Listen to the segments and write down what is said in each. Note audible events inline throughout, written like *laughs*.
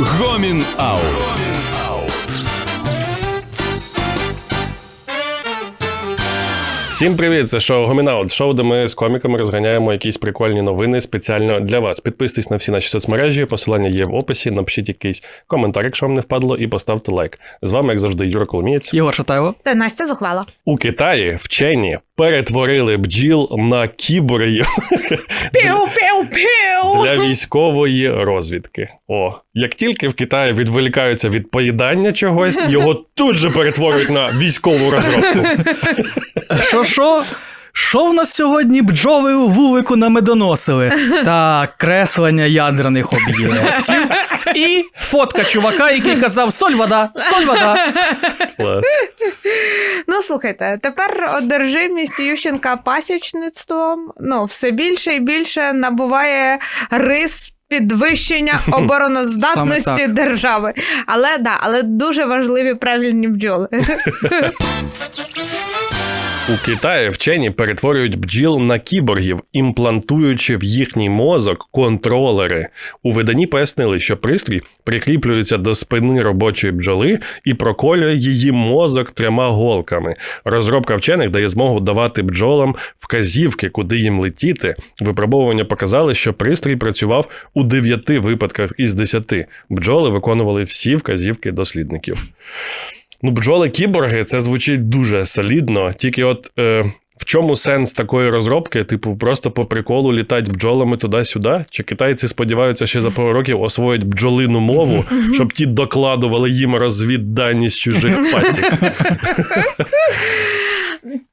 Гомін Аут. Всім привіт! Це шоу Гомінаут. Шоу, де ми з коміками розганяємо якісь прикольні новини спеціально для вас. Підписуйтесь на всі наші соцмережі, посилання є в описі. Напишіть якийсь коментар, якщо вам не впадло, і поставте лайк. З вами, як завжди, Юра Коломієць. Єгор Шатайло. Та Настя зухвала. У Китаї вчені перетворили бджіл на кіборгів Піу-піу-піу! *laughs* для військової розвідки. О, як тільки в Китаї відволікаються від поїдання чогось, *laughs* його тут же перетворюють на військову розробку. *laughs* Що що? Що в нас сьогодні бджоли у вулику намедоносили? Так, креслення ядерних об'єктів. І фотка чувака, який казав: соль вода, соль вода. Клас. Ну слухайте, тепер одержимість Ющенка пасічництвом ну, все більше і більше набуває рис. Підвищення *laughs* обороноздатності держави. Але да, але дуже важливі правильні бджоли. *laughs* У Китаї вчені перетворюють бджіл на кіборгів, імплантуючи в їхній мозок контролери. У виданні пояснили, що пристрій прикріплюється до спини робочої бджоли і проколює її мозок трьома голками. Розробка вчених дає змогу давати бджолам вказівки, куди їм летіти. Випробовування показали, що пристрій працював у 9 випадках із 10. Бджоли виконували всі вказівки дослідників. Ну, бджоли кіборги це звучить дуже солідно. Тільки от е, в чому сенс такої розробки? Типу, просто по приколу літати бджолами туди-сюди? Чи китайці сподіваються, ще за пару років освоїть бджолину мову, щоб ті докладували їм розвіддані з чужих пасік? *laughs*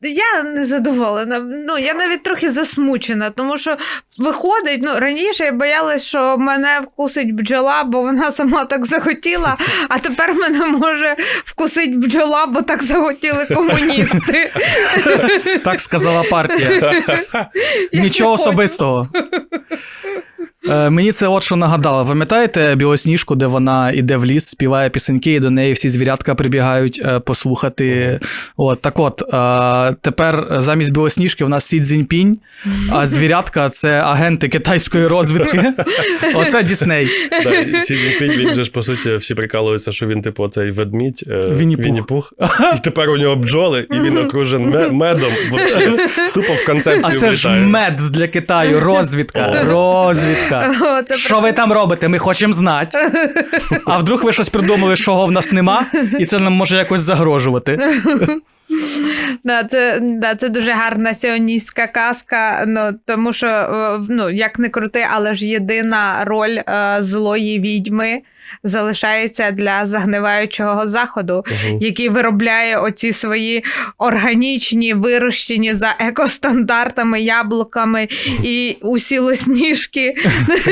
Я не задоволена. Ну, я навіть трохи засмучена, тому що виходить, ну раніше я боялась, що мене вкусить бджола, бо вона сама так захотіла, а тепер мене може вкусить бджола, бо так захотіли комуністи. Так сказала партія. Нічого особистого. Е, мені це от що нагадало. Пам'ятаєте білосніжку, де вона іде в ліс, співає пісеньки, і до неї всі звірятка прибігають е, послухати. От так от, е, тепер замість білосніжки в нас Сі Цзіньпінь, а звірятка це агенти китайської розвідки. *laughs* Оце Дісней. Да, Сі Цзіньпінь, він же ж по суті всі прикалуються, що він, типу, цей ведмідь е, Вінні-Пух. Вінні-Пух. І тепер у нього бджоли, і він окружен ме- медом. Вообще, тупо в концепцію А це ж влітає. мед для Китаю, розвідка. Розвідка. О, Що ви там робите? Ми хочемо знати. *laughs* А вдруг ви щось придумали, чого в нас нема, і це нам може якось загрожувати. *laughs* Да, це, да, це дуже гарна сіоністська казка. Ну, тому що, е, ну, як не крути, але ж єдина роль е, злої відьми залишається для загниваючого заходу, Мгм. який виробляє оці свої органічні, вирощені за екостандартами, яблуками і усі лосніжки.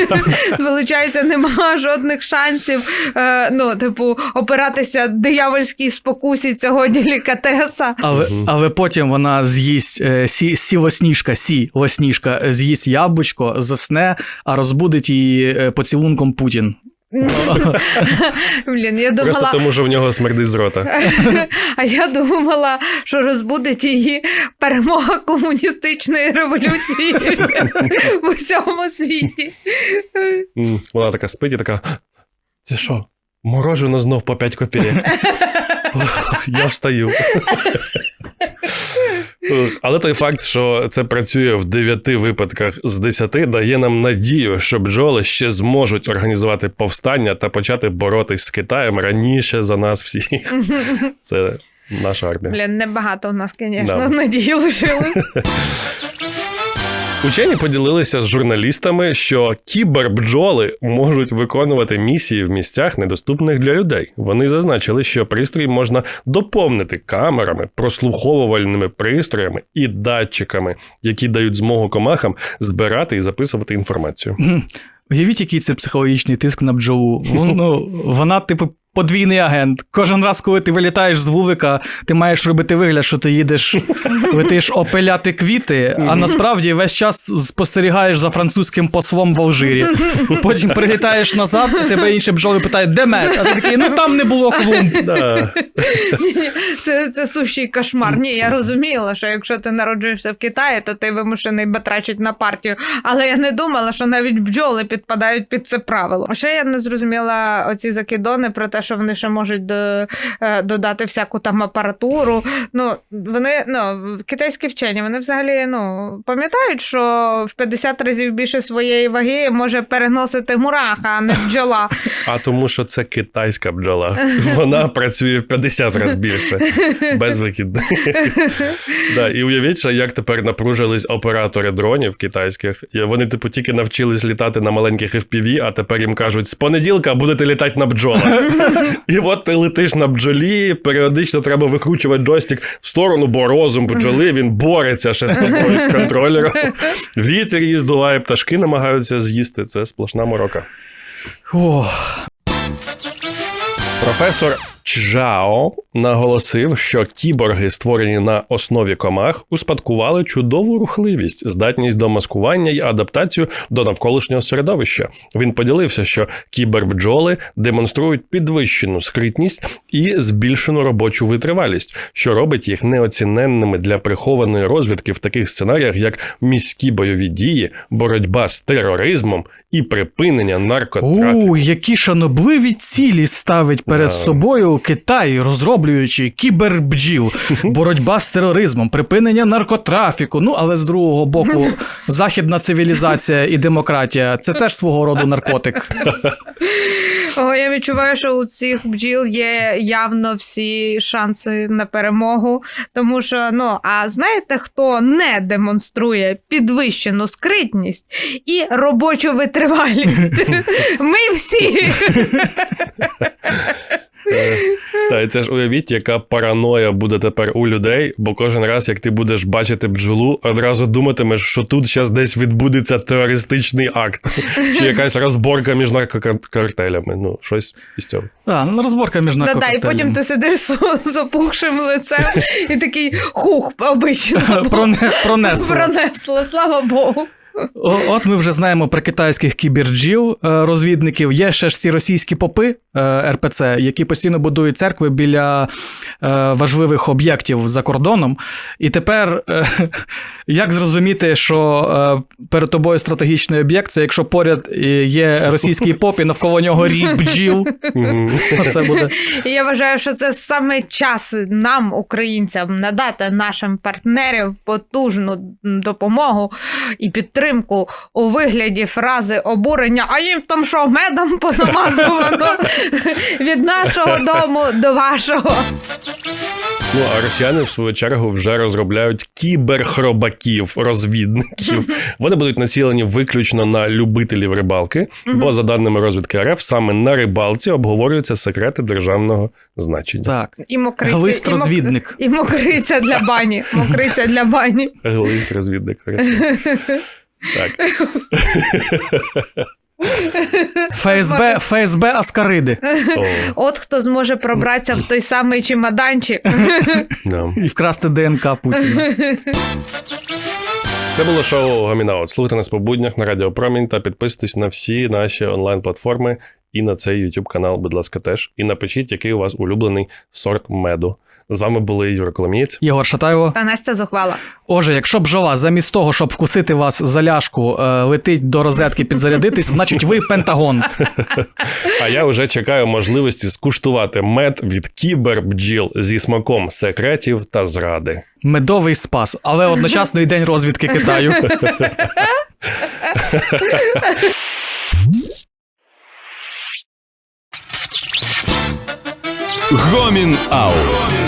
*laughs* Вилучається, нема жодних шансів. Е, ну, типу, опиратися диявольській спокусі цього делікатеса. Але, але потім вона з'їсть е, сі, сі лосніжка, сі лосніжка, е, з'їсть яблучко, засне, а розбудить її поцілунком Путін. *laughs* Блін, я Просто тому, що в нього смердить з рота. *laughs* а я думала, що розбудить її перемога комуністичної революції в усьому світі. Вона така спить і така. Це що? Морожено знов по 5 копійок. *laughs* Я встаю. Але той факт, що це працює в 9 випадках з 10, дає нам надію, що бджоли ще зможуть організувати повстання та почати боротись з Китаєм раніше за нас всіх. *laughs* Це наша армія. Блін, небагато у нас, звісно, Да. надії лишилось. *laughs* Учені поділилися з журналістами, що кібербджоли можуть виконувати місії в місцях, недоступних для людей. Вони зазначили, що пристрій можна доповнити камерами, прослуховувальними пристроями і датчиками, які дають змогу комахам збирати і записувати інформацію. Уявіть, який це психологічний тиск на бджолу. Ну, вона, типу, подвійний агент. Кожен раз, коли ти вилітаєш з вулика, ти маєш робити вигляд, що ти їдеш, летиш опиляти квіти, а насправді весь час спостерігаєш за французьким послом в Алжирі. Потім прилітаєш назад, і тебе інші бджоли питають, де мед? А ти такий, ну там не було клумб. Це, це сущий кошмар. Ні, я розуміла, що якщо ти народжуєшся в Китаї, то ти вимушений батрачить на партію. Але я не думала, що навіть бджоли підпадають під це правило. А ще я не зрозуміла оці закидони про те, що вони ще можуть до, е, додати всяку там апаратуру. Ну, вони, ну, китайські вчені, вони взагалі ну, пам'ятають, що в 50 разів більше своєї ваги може переносити мураха, а не бджола. *laughs* А тому, що це китайська бджола. Вона працює в 50 разів більше. Без вихідних. *laughs* да, і уявіть, що як тепер напружились оператори дронів китайських. Вони, типу, тільки навчились літати на маленьких FPV, а тепер їм кажуть, з понеділка будете літати на бджолах. *laughs* І от ти летиш на бджолі, періодично треба викручувати джойстик в сторону, бо розум бджоли, він бореться ще з тобою з контролером. Вітер її здуває, пташки намагаються з'їсти. Це сплошна морока. Ох, Професор Чжао наголосив, що кіборги, створені на основі комах, успадкували чудову рухливість, здатність до маскування і адаптацію до навколишнього середовища. Він поділився, що кібербджоли демонструють підвищену скритність і збільшену робочу витривалість, що робить їх неоціненними для прихованої розвідки в таких сценаріях, як міські бойові дії, боротьба з тероризмом і припинення наркотрафіку. у, які шанобливі цілі ставить перед Да. собою Китай, розроблюючи кібербджіл, *laughs* боротьба з тероризмом, припинення наркотрафіку. Ну, але з другого боку, *laughs* західна цивілізація і демократія це теж свого роду наркотик. *laughs* О, я відчуваю, що у цих бджіл є явно всі шанси на перемогу. Тому що, ну, а знаєте, хто не демонструє підвищену скритність і робочу витривалість? *laughs* Ми всі. Е, Та і це ж уявіть, яка параноя буде тепер у людей, бо кожен раз, як ти будеш бачити бджолу, одразу думатимеш, що тут зараз десь відбудеться терористичний акт, чи якась розборка між наркокартелями. Ну, щось із цього. А, ну розборка між Да-да, і потім ти сидиш з, опухшим лицем і такий хух, обично. *laughs* Проне- Пронесло. Пронесло, слава Богу. От ми вже знаємо про китайських кіберджіл е, розвідників. Є ще ж ці російські попи е, РПЦ, які постійно будують церкви біля е, важливих об'єктів за кордоном. І тепер *laughs* як зрозуміти, що перед тобою стратегічний об'єкт, це якщо поряд є російський поп і навколо нього рій бджіл. Буде. Я вважаю, що це саме час нам, українцям, надати нашим партнерам потужну допомогу і підтримку у вигляді фрази обурення, а їм там що медом понамазувано *laughs* від нашого дому до вашого. Ну а росіяни, в свою чергу, вже розробляють кіберхробаків, розвідників. Вони будуть націлені виключно на любителів рибалки, бо за даними розвідки РФ, саме на рибалці обговорюються секрети державного значення. Так. І мокриця, Глист розвідник. І мокриця для бані. Мокриця для бані. Глист розвідник. *laughs* Так. *laughs* ФСБ, ФСБ Аскариди. О, От хто зможе пробратися в той самий чемоданчик. *laughs* да. І вкрасти ДНК Путіна. Це було шоу Гамінаут. Слухайте нас по буднях на Радіо Промінь та підписуйтесь на всі наші онлайн-платформи і на цей YouTube канал, будь ласка, теж. І напишіть, який у вас улюблений сорт меду. З вами були Юра Коломієць. Єгор Шатайло. Та Настя зухвала. Отже, якщо бджола замість того, щоб вкусити вас за ляшку, е, летить до розетки підзарядитись, значить ви Пентагон. *laughs* А я вже чекаю можливості скуштувати мед від кібербджіл зі смаком секретів та зради. Медовий спас, але одночасно і день розвідки Китаю. *laughs* Гомін Аут.